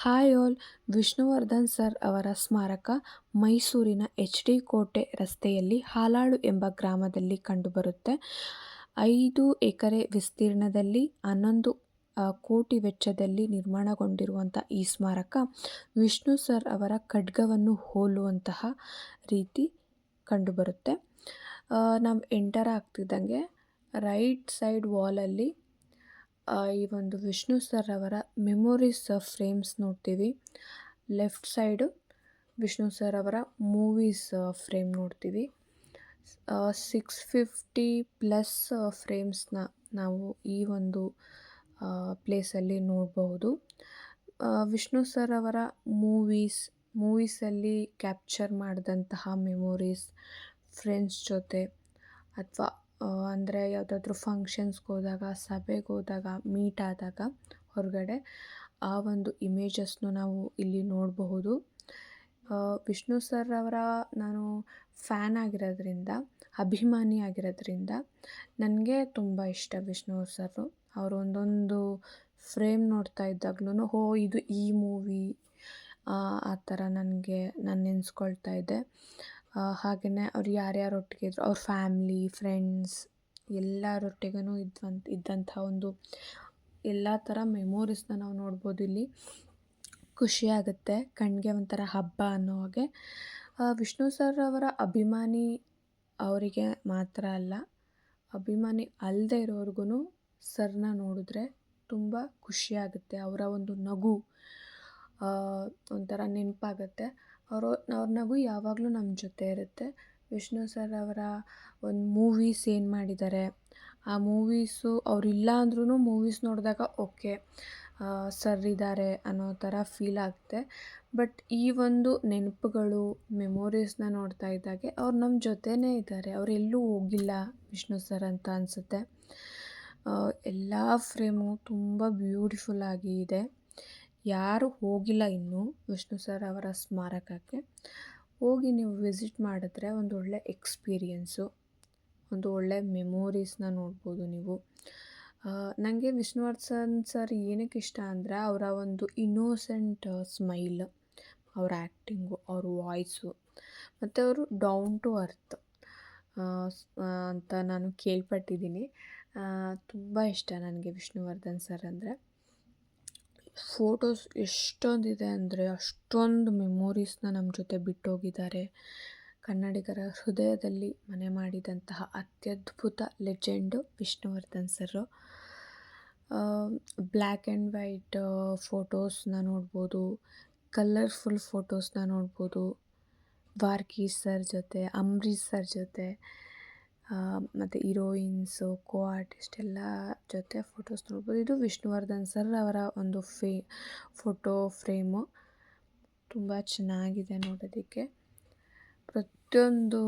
Hi all. Vishnuvardhan sir ಅವರ ಸ್ಮಾರಕ ಮೈಸೂರಿನ ಎಚ್ ಡಿ ಕೋಟೆ ರಸ್ತೆಯಲ್ಲಿ ಹಾಲಾಳು ಎಂಬ ಗ್ರಾಮದಲ್ಲಿ ಕಂಡುಬರುತ್ತೆ. ಐದು ಎಕರೆ ವಿಸ್ತೀರ್ಣದಲ್ಲಿ ಹನ್ನೊಂದು ಕೋಟಿ ವೆಚ್ಚದಲ್ಲಿ ನಿರ್ಮಾಣಗೊಂಡಿರುವಂಥ ಈ ಸ್ಮಾರಕ ವಿಷ್ಣು ಸರ್ ಅವರ ಖಡ್ಗವನ್ನು ಹೋಲುವಂತಹ ರೀತಿ ಕಂಡುಬರುತ್ತೆ. ನಾವು ಎಂಟರ್ ಆಗ್ತಿದ್ದಂಗೆ ರೈಟ್ ಸೈಡ್ ವಾಲಲ್ಲಿ ಈ ಒಂದು ವಿಷ್ಣು ಸರ್ ಅವರ ಮೆಮೊರೀಸ್ ಫ್ರೇಮ್ಸ್ ನೋಡ್ತೀವಿ. ಲೆಫ್ಟ್ ಸೈಡು ವಿಷ್ಣು ಸರ್ ಅವರ ಮೂವೀಸ್ ಫ್ರೇಮ್ ನೋಡ್ತೀವಿ. ಸಿಕ್ಸ್ ಫಿಫ್ಟಿ ಪ್ಲಸ್ ಫ್ರೇಮ್ಸ್ನ ನಾವು ಈ ಒಂದು ಪ್ಲೇಸಲ್ಲಿ ನೋಡಬಹುದು. ವಿಷ್ಣು ಸರ್ ಅವರ ಮೂವೀಸ್ ಮೂವೀಸಲ್ಲಿ ಕ್ಯಾಪ್ಚರ್ ಮಾಡಿದಂತಹ ಮೆಮೊರೀಸ್ ಫ್ರೆಂಡ್ಸ್ ಜೊತೆ, ಅಥವಾ ಅಂದರೆ ಯಾವುದಾದ್ರೂ ಫಂಕ್ಷನ್ಸ್ಗೆ ಹೋದಾಗ ಸಭೆಗೆ ಹೋದಾಗ ಮೀಟ್ ಆದಾಗ ಹೊರಗಡೆ ಆ ಒಂದು ಇಮೇಜಸ್ನು ನಾವು ಇಲ್ಲಿ ನೋಡಬಹುದು. ವಿಷ್ಣು ಸರ್ ಅವರ ನಾನು ಫ್ಯಾನ್ ಆಗಿರೋದ್ರಿಂದ, ಅಭಿಮಾನಿ ಆಗಿರೋದ್ರಿಂದ ನನಗೆ ತುಂಬ ಇಷ್ಟ ವಿಷ್ಣು ಸರ್ ಅವರು ಒಂದೊಂದು ಫ್ರೇಮ್ ನೋಡ್ತಾ ಇದ್ದಾಗ್ಲೂ ಹೋ, ಇದು ಈ ಮೂವಿ ಆ ಥರ ನನಗೆ, ನಾನು ನೆನೆಸ್ಕೊಳ್ತಾ ಇದ್ದೆ ಹಾಗೆಯೇ ಅವ್ರು ಯಾರ್ಯಾರೊಟ್ಟಿಗೆ ಇದ್ದರು ಅವ್ರ ಫ್ಯಾಮ್ಲಿ ಫ್ರೆಂಡ್ಸ್ ಎಲ್ಲರೊಟ್ಟಿಗೂ ಇದ್ವಂತ, ಇದ್ದಂಥ ಒಂದು ಎಲ್ಲ ಥರ ಮೆಮೊರೀಸ್ನ ನಾವು ನೋಡ್ಬೋದು ಇಲ್ಲಿ. ಖುಷಿಯಾಗುತ್ತೆ ಕಣ್ಣಿಗೆ ಒಂಥರ ಹಬ್ಬ ಅನ್ನೋ ಹಾಗೆ. ವಿಷ್ಣು ಸರ್ ಅವರ ಅಭಿಮಾನಿ ಅವರಿಗೆ ಮಾತ್ರ ಅಲ್ಲ, ಅಭಿಮಾನಿ ಅಲ್ಲದೆ ಇರೋರ್ಗು ಸರ್ನ ನೋಡಿದ್ರೆ ತುಂಬ ಖುಷಿಯಾಗುತ್ತೆ ಅವರ ಒಂದು ನಗು ಒಂಥರ ನೆನಪಾಗತ್ತೆ. ಅವರು, ಅವ್ರ ನಗು ಯಾವಾಗಲೂ ನಮ್ಮ ಜೊತೆ ಇರುತ್ತೆ. ವಿಷ್ಣು ಸರ್ ಅವರ ಒಂದು ಮೂವೀಸ್ ಏನು ಮಾಡಿದ್ದಾರೆ. ಆ ಮೂವೀಸು ಅವರಿಲ್ಲ ಅಂದ್ರೂ ಮೂವೀಸ್ ನೋಡಿದಾಗ ಓಕೆ ಸರ್ ಇದ್ದಾರೆ ಅನ್ನೋ ಥರ ಫೀಲ್ ಆಗುತ್ತೆ. ಬಟ್ ಈ ಒಂದು ನೆನಪುಗಳು, ಮೆಮೊರೀಸ್ನ ನೋಡ್ತಾ ಇದ್ದಾಗೆ ಅವ್ರು ನಮ್ಮ ಜೊತೆನೇ ಇದ್ದಾರೆ. ಅವರೆಲ್ಲೂ ಹೋಗಿಲ್ಲ ವಿಷ್ಣು ಸರ್ ಅಂತ ಅನಿಸುತ್ತೆ. ಎಲ್ಲ ಫ್ರೇಮು ತುಂಬ ಬ್ಯೂಟಿಫುಲ್ಲಾಗಿ ಇದೆ. ಯಾರು ಹೋಗಿಲ್ಲ ಇನ್ನೂ ವಿಷ್ಣು ಸರ್ ಅವರ ಸ್ಮಾರಕಕ್ಕೆ. ಹೋಗಿ ನೀವು ವಿಸಿಟ್ ಮಾಡಿದ್ರೆ ಒಂದು ಒಳ್ಳೆ ಎಕ್ಸ್ಪೀರಿಯೆನ್ಸು, ಒಂದು ಒಳ್ಳೆ ಮೆಮೋರೀಸ್ನ ನೋಡ್ಬೋದು ನೀವು. ನನಗೆ ವಿಷ್ಣುವರ್ಧನ್ ಸರ್ ಏನಕ್ಕೆ ಇಷ್ಟ ಅಂದರೆ ಅವರ ಒಂದು ಇನ್ನೋಸೆಂಟ್ ಸ್ಮೈಲ್, ಅವ್ರ ಆ್ಯಕ್ಟಿಂಗು ಅವ್ರ ವಾಯ್ಸು, ಮತ್ತು ಅವರು ಡೌನ್ ಟು ಅರ್ತ್ ಅಂತ ನಾನು ಕೇಳ್ಪಟ್ಟಿದ್ದೀನಿ. ತುಂಬ ಇಷ್ಟ ನನಗೆ ವಿಷ್ಣುವರ್ಧನ್ ಸರ್ ಅಂದರೆ. ಫೋಟೋಸ್ ಎಷ್ಟೊಂದಿದೆ ಅಂದರೆ ಅಷ್ಟೊಂದು ಮೆಮೊರೀಸ್ನ ನಮ್ಮ ಜೊತೆ ಬಿಟ್ಟೋಗಿದ್ದಾರೆ. ಕನ್ನಡಿಗರ ಹೃದಯದಲ್ಲಿ ಮನೆ ಮಾಡಿದಂತಹ ಅತ್ಯದ್ಭುತ legend Vishnuvardhan sir black and white ಫೋಟೋಸ್ನ ನೋಡ್ಬೋದು, ಕಲರ್ಫುಲ್ ಫೋಟೋಸ್ನ ನೋಡ್ಬೋದು. ವಾರ್ಕಿ ಸರ್ ಜೊತೆ ಅಂಬರೀಷ್ ಸರ್ ಜೊತೆ ಮತ್ತು ಹೀರೋಯಿನ್ಸು ಕೋ ಆರ್ಟಿಸ್ಟ್ ಎಲ್ಲ ಜೊತೆ ಫೋಟೋಸ್ ನೋಡ್ಬೋದು. ಇದು ವಿಷ್ಣುವರ್ಧನ್ ಸರ್ ಅವರ ಒಂದು ಫೇ ಫೋಟೋ ಫ್ರೇಮು ತುಂಬ ಚೆನ್ನಾಗಿದೆ ನೋಡೋದಕ್ಕೆ. ಪ್ರತಿಯೊಂದು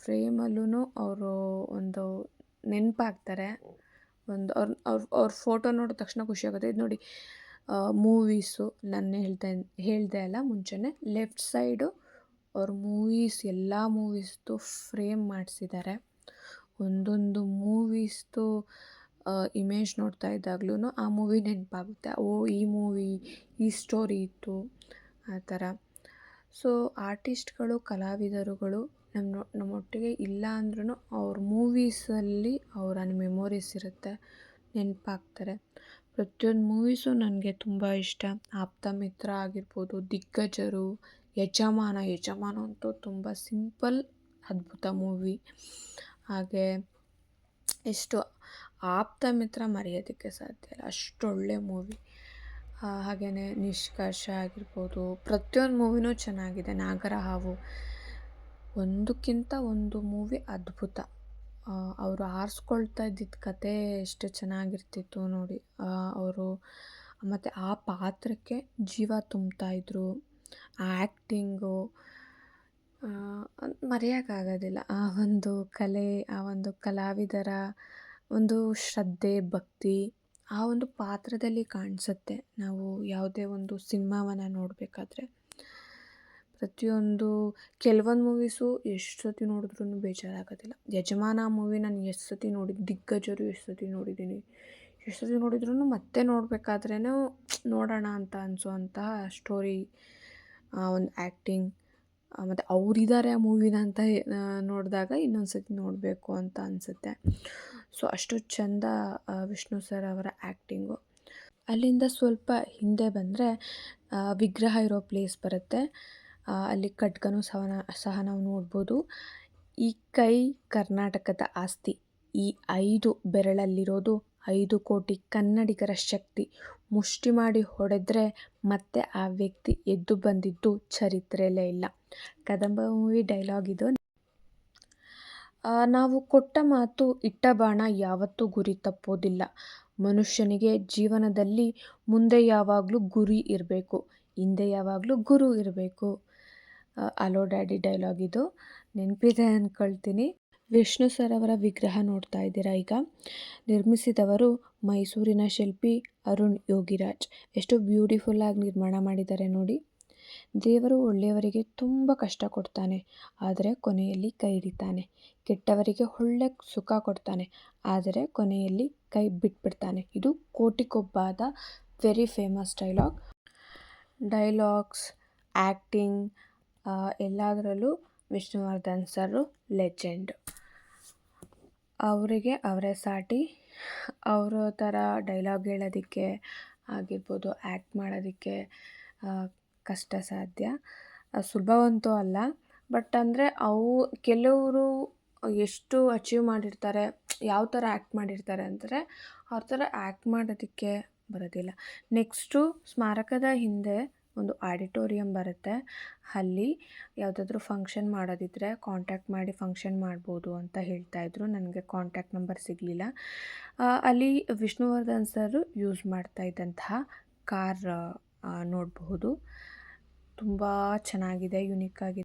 ಫ್ರೇಮಲ್ಲೂ ಅವರು ಒಂದು ನೆನಪಾಗ್ತಾರೆ. ಒಂದು ಅವ್ರ ಅವ್ರ ಅವ್ರ ಫೋಟೋ ನೋಡಿದ ತಕ್ಷಣ ಖುಷಿಯಾಗುತ್ತೆ ಇದು ನೋಡಿ ಮೂವೀಸು ನಾನು ಹೇಳ್ದೆ ಹೇಳಿದೆ ಅಲ್ಲ ಮುಂಚೆನೇ ಲೆಫ್ಟ್ ಸೈಡು ಅವ್ರ ಮೂವೀಸ್ ಎಲ್ಲ ಮೂವೀಸ್ದು ಫ್ರೇಮ್ ಮಾಡಿಸಿದ್ದಾರೆ. ಒಂದೊಂದು ಮೂವೀಸ್ದು ಇಮೇಜ್ ನೋಡ್ತಾ ಇದ್ದಾಗ್ಲೂ ಆ ಮೂವಿ ನೆನಪಾಗುತ್ತೆ. ಓ, ಈ ಮೂವಿ ಈ ಸ್ಟೋರಿ ಇತ್ತು, ಆ ಥರ. ಸೊ ಆರ್ಟಿಸ್ಟ್ಗಳು ಕಲಾವಿದರುಗಳು ನಮ್ಮ ನಮ್ಮೊಟ್ಟಿಗೆ ಇಲ್ಲ ಅಂದ್ರೂ ಅವ್ರ ಮೂವೀಸಲ್ಲಿ ಅವರ ಮೆಮೊರೀಸ್ ಇರುತ್ತೆ, ನೆನಪಾಗ್ತಾರೆ. ಪ್ರತಿಯೊಂದು ಮೂವೀಸು ನನಗೆ ತುಂಬ ಇಷ್ಟ. ಆಪ್ತ ಮಿತ್ರ ಆಗಿರ್ಬೋದು, ದಿಗ್ಗಜರು, ಯಜಮಾನ ಯಜಮಾನ ಅಂತೂ ತುಂಬ ಸಿಂಪಲ್ ಅದ್ಭುತ ಮೂವಿ ಹಾಗೆ ಎಷ್ಟು ಆಪ್ತ ಮಿತ್ರ ಮರೆಯೋದಕ್ಕೆ ಸಾಧ್ಯ ಇಲ್ಲ. ಅಷ್ಟೊಳ್ಳೆ ಮೂವಿ ಹಾಗೆಯೇ ನಿಷ್ಕರ್ಷ ಆಗಿರ್ಬೋದು. ಪ್ರತಿಯೊಂದು ಮೂವಿನೂ ಚೆನ್ನಾಗಿದೆ. ನಾಗರ ಹಾವು ಒಂದಕ್ಕಿಂತ ಒಂದು ಮೂವಿ ಅದ್ಭುತ. ಅವರು ಆರಿಸ್ಕೊಳ್ತಾ ಇದ್ದಿದ್ದ ಕತೆ ಎಷ್ಟು ಚೆನ್ನಾಗಿರ್ತಿತ್ತು ನೋಡಿ. ಅವರು ಮತ್ತು ಆ ಪಾತ್ರಕ್ಕೆ ಜೀವ ತುಂಬ್ತಾ ಇದ್ದರು ಆ್ಯಕ್ಟಿಂಗು ಮರೆಯೋಕ್ಕಾಗೋದಿಲ್ಲ ಆ ಒಂದು ಕಲೆ, ಆ ಒಂದು ಕಲಾವಿದರ ಒಂದು ಶ್ರದ್ಧೆ, ಭಕ್ತಿ ಆ ಒಂದು ಪಾತ್ರದಲ್ಲಿ ಕಾಣಿಸುತ್ತೆ. ನಾವು ಯಾವುದೇ ಒಂದು ಸಿನಿಮಾವನ್ನು ನೋಡಬೇಕಾದ್ರೆ. ಪ್ರತಿಯೊಂದು ಕೆಲವೊಂದು ಮೂವೀಸು ಎಷ್ಟು ಸತಿ ನೋಡಿದ್ರೂ ಬೇಜಾರಾಗೋದಿಲ್ಲ. ಯಜಮಾನ ಮೂವಿ ನಾನು ಎಷ್ಟು ಸತಿ ನೋಡಿದ್ದು ದಿಗ್ಗಜರು ಎಷ್ಟು ಸತಿ ನೋಡಿದ್ದೀನಿ, ಎಷ್ಟು ಸತಿ ನೋಡಿದ್ರೂ ಮತ್ತೆ ನೋಡಬೇಕಾದ್ರೇ ನೋಡೋಣ ಅಂತ ಅನಿಸುವಂತಹ ಸ್ಟೋರಿ ಒಂದು ಆ್ಯಕ್ಟಿಂಗ್ ಮತ್ತು ಅವರಿದ್ದಾರೆ ಆ ಮೂವಿನ ಅಂತ ನೋಡಿದಾಗ ಇನ್ನೊಂದು ಸತಿ ನೋಡಬೇಕು ಅಂತ ಅನಿಸುತ್ತೆ. ಸೊ ಅಷ್ಟು ಚಂದ ವಿಷ್ಣು ಸರ್ ಅವರ ಆ್ಯಕ್ಟಿಂಗು ಅಲ್ಲಿಂದ ಸ್ವಲ್ಪ ಹಿಂದೆ ಬಂದರೆ ವಿಗ್ರಹ ಇರೋ ಪ್ಲೇಸ್ ಬರುತ್ತೆ. ಅಲ್ಲಿ ಖಡ್ಗನೂ ಸಹ ಸಹ ನಾವು ನೋಡ್ಬೋದು. ಈ ಕೈ ಕರ್ನಾಟಕದ ಆಸ್ತಿ, ಈ ಐದು ಬೆರಳಲ್ಲಿರೋದು ಐದು ಕೋಟಿ ಕನ್ನಡಿಗರ ಶಕ್ತಿ. ಮುಷ್ಟಿ ಮಾಡಿ ಹೊಡೆದ್ರೆ ಮತ್ತೆ ಆ ವ್ಯಕ್ತಿ ಎದ್ದು ಬಂದಿದ್ದು ಚರಿತ್ರೆಯಲ್ಲೇ ಇಲ್ಲ. ಕದಂಬ ಮೂವಿ ಡೈಲಾಗ್ ಇದು. ನಾವು ಕೊಟ್ಟ ಮಾತು ಇಟ್ಟ ಬಾಣ ಯಾವತ್ತೂ ಗುರಿ ತಪ್ಪೋದಿಲ್ಲ. ಮನುಷ್ಯನಿಗೆ ಜೀವನದಲ್ಲಿ ಮುಂದೆ ಯಾವಾಗಲೂ ಗುರಿ ಇರಬೇಕು, ಹಿಂದೆ ಯಾವಾಗಲೂ ಗುರು ಇರಬೇಕು. ಅಲೋ ಡ್ಯಾಡಿ ಡೈಲಾಗ್ ಇದು. ನೆನಪಿದೆ ಅಂದ್ಕೊಳ್ತೀನಿ ವಿಷ್ಣು ಸರ್ ಅವರ ವಿಗ್ರಹ ನೋಡ್ತಾ ಇದ್ದೀರಾ ಈಗ? ನಿರ್ಮಿಸಿದವರು ಮೈಸೂರಿನ ಶಿಲ್ಪಿ ಅರುಣ್ ಯೋಗಿರಾಜ್. ಎಷ್ಟು ಬ್ಯೂಟಿಫುಲ್ಲಾಗಿ ನಿರ್ಮಾಣ ಮಾಡಿದ್ದಾರೆ ನೋಡಿ. ದೇವರು ಒಳ್ಳೆಯವರಿಗೆ ತುಂಬ ಕಷ್ಟ ಕೊಡ್ತಾನೆ, ಆದರೆ ಕೊನೆಯಲ್ಲಿ ಕೈ ಹಿಡಿತಾನೆ. ಕೆಟ್ಟವರಿಗೆ ಒಳ್ಳೆ ಸುಖ ಕೊಡ್ತಾನೆ, ಆದರೆ ಕೊನೆಯಲ್ಲಿ ಕೈ ಬಿಟ್ಬಿಡ್ತಾನೆ. ಇದು ಕೋಟಿಗೊಬ್ಬಾದ very famous dialogue dialogues acting ಎಲ್ಲದರಲ್ಲೂ ವಿಷ್ಣುವರ್ಧನ್ ಸರ್ ಲೆಜೆಂಡ್ ಅವರಿಗೆ ಅವರೇ ಸಾಟಿ. ಅವರ ಥರ ಡೈಲಾಗ್ ಹೇಳೋದಕ್ಕೆ ಆಗಿರ್ಬೋದು, ಆ್ಯಕ್ಟ್ ಮಾಡೋದಕ್ಕೆ ಕಷ್ಟ ಸಾಧ್ಯ. ಸುಲಭವಂತೂ ಅಲ್ಲ. ಬಟ್ ಅಂದರೆ ಅವು ಕೆಲವರು ಎಷ್ಟು ಅಚೀವ್ ಮಾಡಿರ್ತಾರೆ, ಯಾವ ಥರ ಆ್ಯಕ್ಟ್ ಮಾಡಿರ್ತಾರೆ ಅಂದರೆ ಅವ್ರ ಥರ ಆ್ಯಕ್ಟ್ ಮಾಡೋದಕ್ಕೆ ಬರೋದಿಲ್ಲ. ನೆಕ್ಸ್ಟು ಸ್ಮಾರಕದ ಹಿಂದೆ ಒಂದು ಆಡಿಟೋರಿಯಂ ಬರುತ್ತೆ. ಅಲ್ಲಿ ಯಾವುದಾದ್ರೂ ಫಂಕ್ಷನ್ ಮಾಡೋದಿದ್ರೆ ಕಾಂಟ್ಯಾಕ್ಟ್ ಮಾಡಿ ಫಂಕ್ಷನ್ ಮಾಡ್ಬೋದು ಅಂತ ಹೇಳ್ತಾ ಇದ್ರು. ನನಗೆ ಕಾಂಟ್ಯಾಕ್ಟ್ ನಂಬರ್ ಸಿಗಲಿಲ್ಲ. ಅಲ್ಲಿ ವಿಷ್ಣುವರ್ಧನ್ ಸರ್ ಯೂಸ್ ಮಾಡ್ತಾ ಇದ್ದಂತಹ ಕಾರ್ ನೋಡಬಹುದು. ತುಂಬ ಚೆನ್ನಾಗಿದೆ ಯುನಿಕ್ ಆಗಿದೆ.